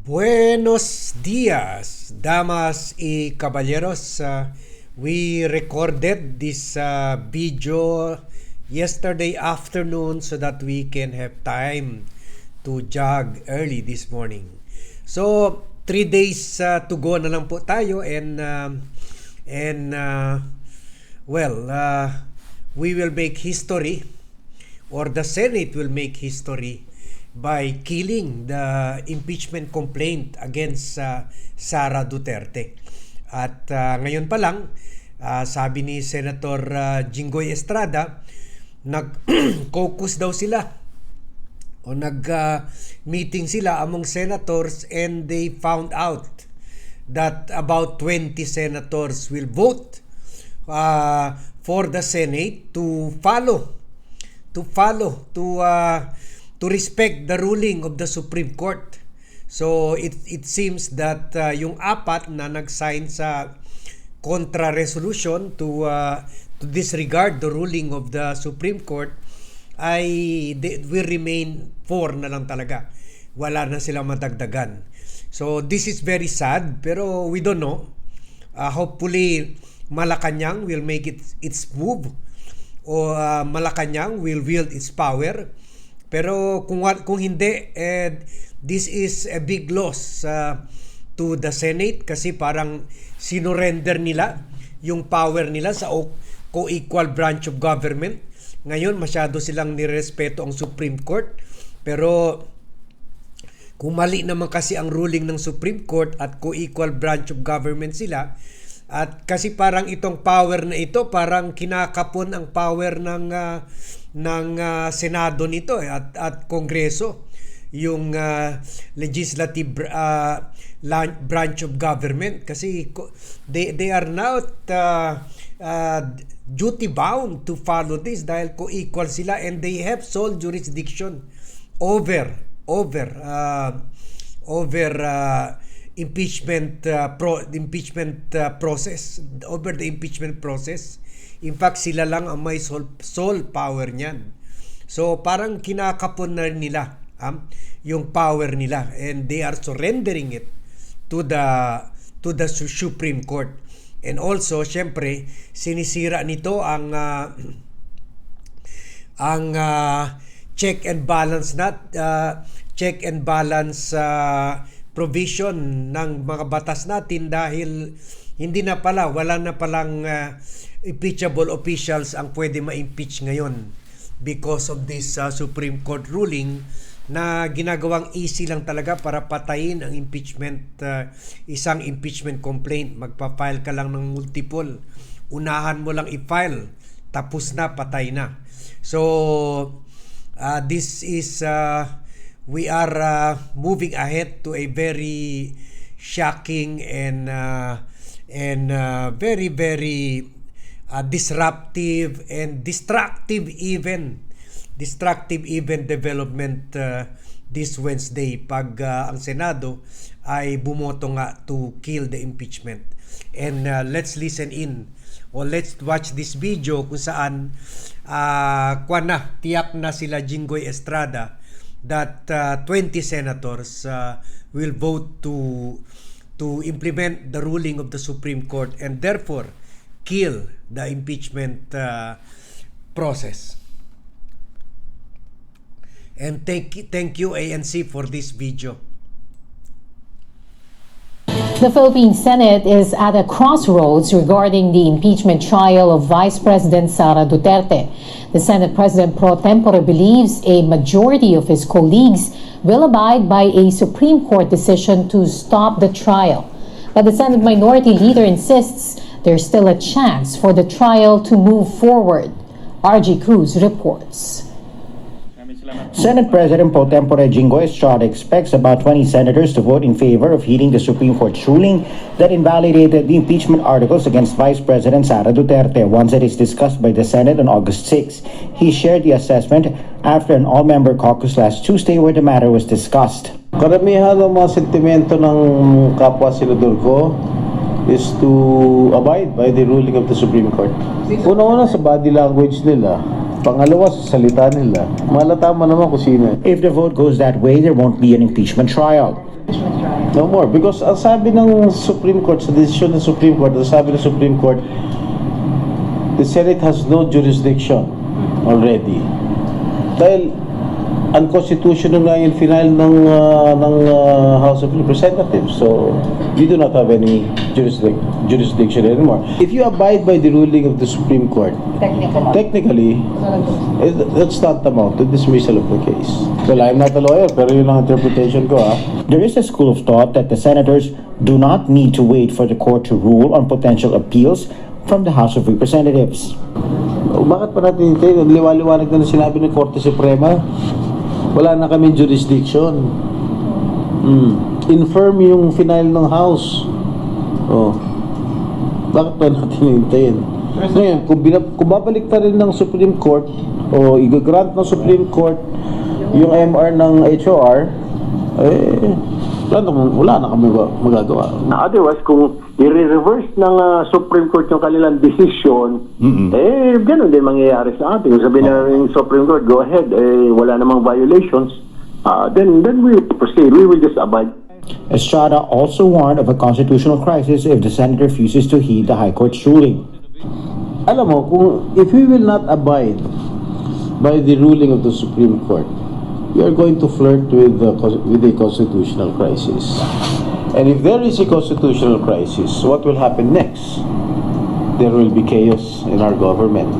Buenos dias, damas y caballeros. Uh, we recorded this uh, video yesterday afternoon so that we can have time to jog early this morning. So, three days uh, to go na lang po tayo and um, and uh, well, uh, we will make history or the Senate will make history by killing the impeachment complaint against uh, Sara Duterte. At uh, ngayon pa lang, uh, sabi ni Senator uh, Jinggoy Estrada, nag-caucus daw sila o nag-meeting uh, sila among senators and they found out that about 20 senators will vote uh, for the Senate to follow to follow to uh, to respect the ruling of the Supreme Court. So it it seems that uh, yung apat na nag-sign sa contra resolution to uh, to disregard the ruling of the Supreme Court ay they will remain four na lang talaga. Wala na silang madagdagan. So this is very sad pero we don't know. Uh, hopefully Malacanang will make it its move o uh, Malacanang will wield its power pero kung kung hindi eh, this is a big loss uh, to the Senate kasi parang sinurrender nila yung power nila sa co-equal branch of government. Ngayon masyado silang nirespeto ang Supreme Court pero kung mali naman kasi ang ruling ng Supreme Court at co-equal branch of government sila, at kasi parang itong power na ito parang kinakapon ang power ng uh, ng uh, Senado nito eh, at at Kongreso. Yung uh, legislative uh, branch of government. Kasi they they are now uh, uh, duty bound to follow this dahil co-equal sila and they have sole jurisdiction over over uh, over uh, impeachment uh, pro impeachment uh, process over the impeachment process. In fact sila lang ang may sole, sole power niyan. So parang kinakapon na nila um, yung power nila and they are surrendering it to the to the Supreme Court. And also syempre sinisira nito ang uh, ang uh, check and balance not uh, check and balance uh, provision ng mga batas natin dahil hindi na pala, wala na palang uh, impeachable officials ang pwede ma-impeach ngayon because of this uh, Supreme Court ruling na ginagawang easy lang talaga para patayin ang impeachment uh, isang impeachment complaint. Magpa-file ka lang ng multiple. Unahan mo lang i-file. Tapos na patay na. So uh, this is uh, we are uh, moving ahead to a very shocking and uh, and uh, very very uh, disruptive and destructive even destructive even development uh, this Wednesday pag uh, ang Senado ay bumoto nga to kill the impeachment. And uh, let's listen in or let's watch this video kung saan uh, kwa na tiyak na sila Jinggoy Estrada that uh, 20 senators uh, will vote to to implement the ruling of the Supreme Court and therefore kill the impeachment uh, process. And thank thank you ANC for this video. The Philippine Senate is at a crossroads regarding the impeachment trial of Vice President Sara Duterte. The Senate President pro tempore believes a majority of his colleagues will abide by a Supreme Court decision to stop the trial. But the Senate Minority Leader insists there's still a chance for the trial to move forward. RG Cruz reports. Senate President pro tempore Jingo Estrada expects about 20 senators to vote in favor of heeding the Supreme Court's ruling that invalidated the impeachment articles against Vice President Sara Duterte once it is discussed by the Senate on August 6. He shared the assessment after an all-member caucus last Tuesday where the matter was discussed. Karamihan ng mga sentimento ng kapwa senador ko is to abide by the ruling of the Supreme Court. Una-una sa body language nila, pangalawa sa salita nila, malata mo naman kung sino. If the vote goes that way, there won't be an impeachment trial. No more. Because ang sabi ng Supreme Court, sa desisyon ng Supreme Court, ang sabi ng Supreme Court, the Senate has no jurisdiction already. Dahil unconstitutional nga yung final ng, uh, ng uh, House of Representatives. So, we do not have any jurisdic jurisdiction anymore. If you abide by the ruling of the Supreme Court, technically, eh, that's not amount to dismissal of the case. Well, I'm not a lawyer, pero yun ang interpretation ko, ah. There is a school of thought that the senators do not need to wait for the court to rule on potential appeals from the House of Representatives. Bakit pa natin hintayin? Liwa-liwanag na na sinabi ng Korte Suprema. Wala na kami jurisdiction. Mm. Infirm yung final ng House. Oh. Bakit pa natin hintayin? Ngayon, kung, binab- kung babalik rin ng Supreme Court o i-grant ng Supreme Court yung MR ng HOR, eh, wala na, wala na kami ba- magagawa. Otherwise, kung i-reverse ng ah, Supreme Court yung kanilang decision, eh, ganun din mangyayari sa atin. Kung sabihin na ng Supreme Court, go ahead, eh, wala namang violations, ah, then, then we proceed. We will just abide. Estrada also warned of a constitutional crisis if the Senate refuses to heed the High Court's ruling. alam mo, kung if we will not abide by the ruling of the Supreme Court, we are going to flirt with the, with a constitutional crisis. And if there is a constitutional crisis, what will happen next? There will be chaos in our government.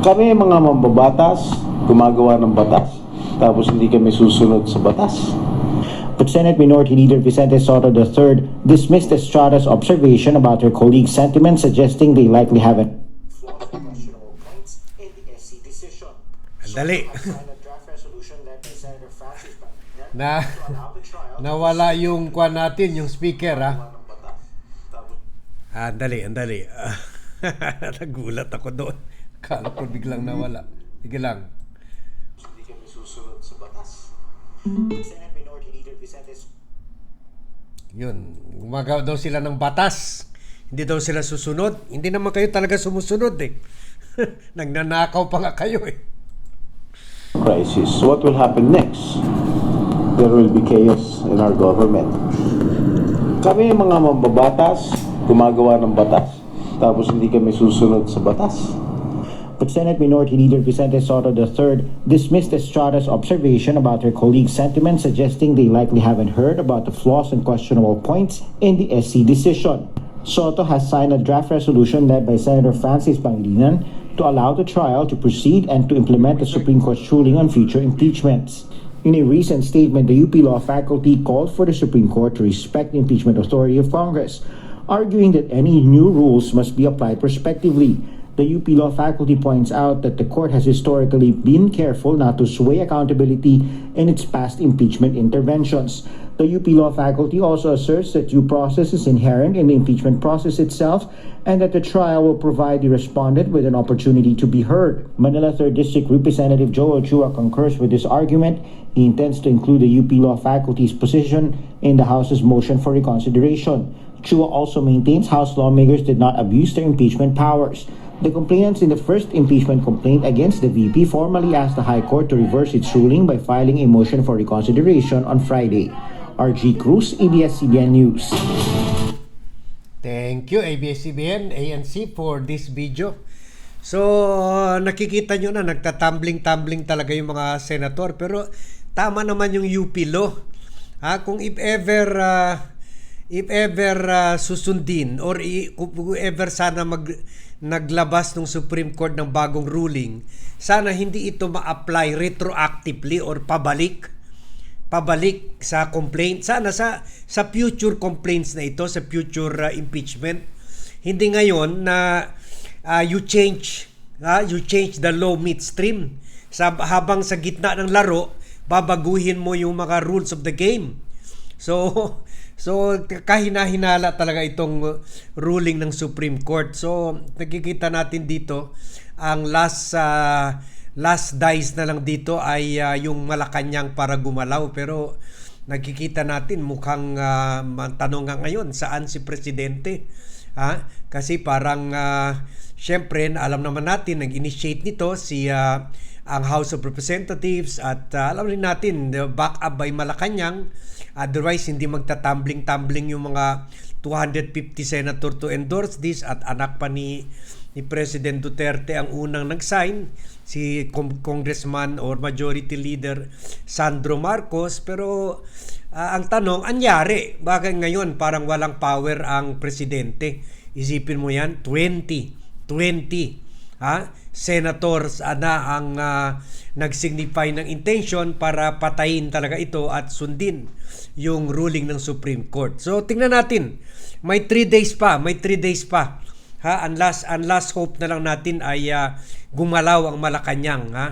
Kami mga mambabatas, gumagawa ng batas, tapos hindi kami susunod sa batas. But Senate Minority Leader Vicente Soto III dismissed Estrada's observation about her colleague's sentiments, suggesting they likely haven't. Dali. Na nawala yung kwan natin, yung speaker ha. Ah, andali, andali. Ah, Nagulat ako doon. Kala ko biglang nawala. Sige lang. Hindi kami susunod sa batas. Senate Minority Leader Vicente Yun, gumagawa daw sila ng batas. Hindi daw sila susunod. Hindi naman kayo talaga sumusunod eh. Nagnanakaw pa nga kayo eh. crisis, what will happen next? There will be chaos in our government. Kami mga mambabatas, gumagawa ng batas, tapos hindi kami susunod sa batas. But Senate Minority Leader Vicente Soto III dismissed Estrada's observation about her colleague's sentiments, suggesting they likely haven't heard about the flaws and questionable points in the SC decision. Soto has signed a draft resolution led by Senator Francis Pangilinan to allow the trial to proceed and to implement the Supreme Court's ruling on future impeachments. In a recent statement, the UP Law faculty called for the Supreme Court to respect the impeachment authority of Congress, arguing that any new rules must be applied prospectively. The UP Law faculty points out that the court has historically been careful not to sway accountability in its past impeachment interventions. The UP Law faculty also asserts that due process is inherent in the impeachment process itself and that the trial will provide the respondent with an opportunity to be heard. Manila 3rd District Representative Joe Ochua concurs with this argument. He intends to include the UP Law faculty's position in the House's motion for reconsideration. Chua also maintains House lawmakers did not abuse their impeachment powers. The complainants in the first impeachment complaint against the VP formally asked the High Court to reverse its ruling by filing a motion for reconsideration on Friday. RG Cruz, ABS-CBN News. Thank you ABS-CBN, ANC for this video. So, nakikita nyo na nagtatumbling-tumbling talaga yung mga senator pero tama naman yung UP law. Ha, kung if ever ah, if ever ah, susundin or i- ever sana mag naglabas ng Supreme Court ng bagong ruling, sana hindi ito ma-apply retroactively or pabalik pabalik sa complaint sana sa sa future complaints na ito sa future uh, impeachment. Hindi ngayon na uh, you change uh, you change the law midstream. Sa habang sa gitna ng laro babaguhin mo yung mga rules of the game so so kahina-hinala talaga itong uh, ruling ng Supreme Court. So nakikita natin dito ang last uh, last dice na lang dito ay ah, yung Malacanang para gumalaw. Pero nakikita natin mukhang uh, tanong nga ngayon saan si presidente? Ha? Kasi parang ah, syempre alam naman natin nag-initiate nito si ah, ang House of Representatives at ah, alam rin natin back up by Malacanang Otherwise, hindi magtatumbling-tumbling yung mga 250 senator to endorse this at anak pa ni ni President Duterte ang unang nag-sign si Con- Congressman or Majority Leader Sandro Marcos. Pero ah, ang tanong anyari? Bakit ngayon parang walang power ang presidente? Isipin mo yan 20 20 ha senators ana ang ah, nag-signify ng intention para patayin talaga ito at sundin yung ruling ng Supreme Court. So tingnan natin. May 3 days pa, may 3 days pa. Ha, ang last, ang last hope na lang natin ay ah, gumalaw ang Malacanang, ha.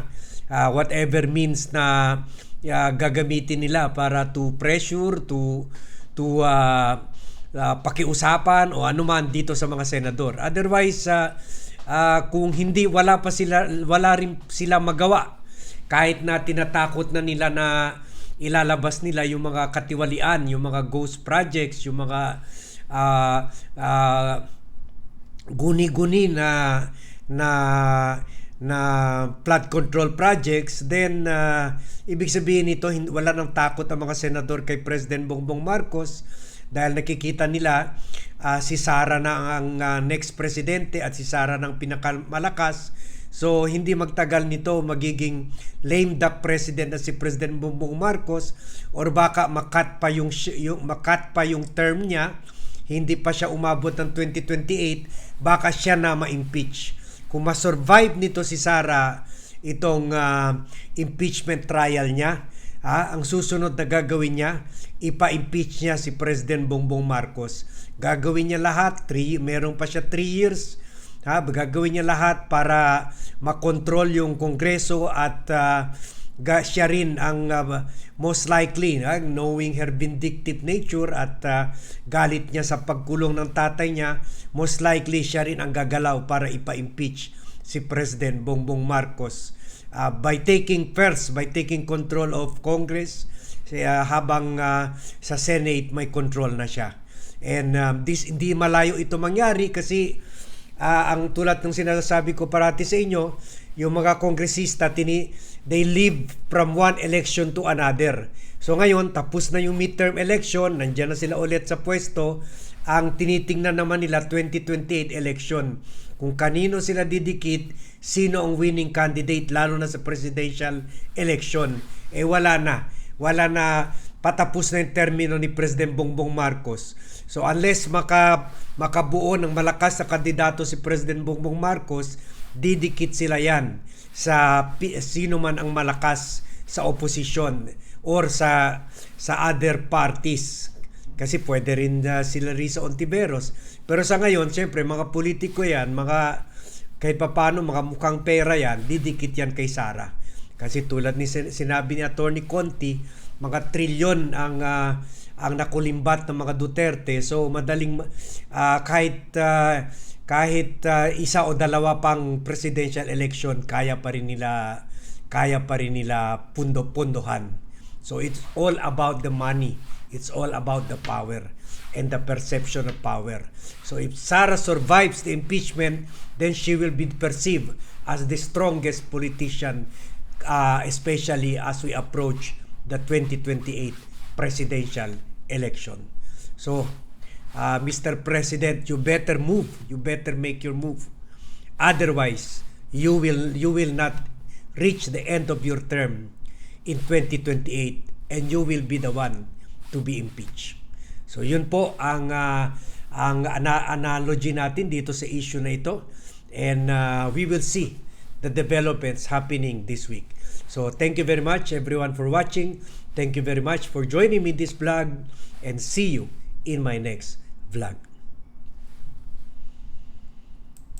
Ah, whatever means na ah, gagamitin nila para to pressure, to to ah, ah, pakiusapan o anuman dito sa mga senador. Otherwise, ah, ah, kung hindi wala pa sila wala rin sila magawa. Kahit na tinatakot na nila na ilalabas nila yung mga katiwalian, yung mga ghost projects, yung mga ah, ah, guni-guni na na na flood control projects then ah, ibig sabihin nito wala nang takot ang mga senador kay President Bongbong Marcos dahil nakikita nila ah, si Sara na ang ah, next presidente at si Sara ng pinakamalakas so hindi magtagal nito magiging lame duck president na si President Bongbong Marcos or baka makat pa yung, yung makat pa yung term niya hindi pa siya umabot ng 2028, baka siya na ma-impeach. Kung ma-survive nito si Sara itong ah, impeachment trial niya, ah, ang susunod na gagawin niya, ipa-impeach niya si President Bongbong Marcos. Gagawin niya lahat, three, meron pa siya 3 years, ha, gagawin niya lahat para makontrol yung Kongreso at ga, siya rin ang ah, most likely ah, knowing her vindictive nature at ah, galit niya sa pagkulong ng tatay niya most likely siya rin ang gagalaw para ipa-impeach si President Bongbong Marcos Ah, by taking first by taking control of Congress siya, habang ah, sa Senate may control na siya and um, this hindi malayo ito mangyari kasi Ah, ang tulad ng sinasabi ko parati sa inyo, yung mga kongresista tini they live from one election to another. So ngayon tapos na yung midterm election, nandiyan na sila ulit sa pwesto. Ang tinitingnan naman nila 2028 election. Kung kanino sila didikit, sino ang winning candidate lalo na sa presidential election. Eh wala na. Wala na patapos na yung termino ni President Bongbong Marcos. So unless maka makabuo ng malakas na kandidato si President Bongbong Marcos, didikit sila yan sa sino man ang malakas sa oposisyon or sa sa other parties. Kasi pwede rin uh, sila Risa Ontiveros. Pero sa ngayon, siyempre, mga politiko yan, mga kahit papano, mga mukhang pera yan, didikit yan kay Sara. Kasi tulad ni sin- sinabi ni Attorney Conti, mga trilyon ang ah, ang nakulimbat ng mga Duterte. So madaling ah, kahit ah, kahit ah, isa o dalawa pang presidential election kaya pa rin nila kaya pa rin nila pundo-pundohan. So it's all about the money. It's all about the power and the perception of power. So if Sara survives the impeachment, then she will be perceived as the strongest politician, uh, especially as we approach the 2028 presidential election. So, uh, Mr. President, you better move. You better make your move. Otherwise, you will you will not reach the end of your term in 2028 and you will be the one to be impeached. So yun po ang ah, ang ana- analogy natin dito sa issue na ito and ah, we will see the developments happening this week. So thank you very much everyone for watching. Thank you very much for joining me this vlog and see you in my next vlog.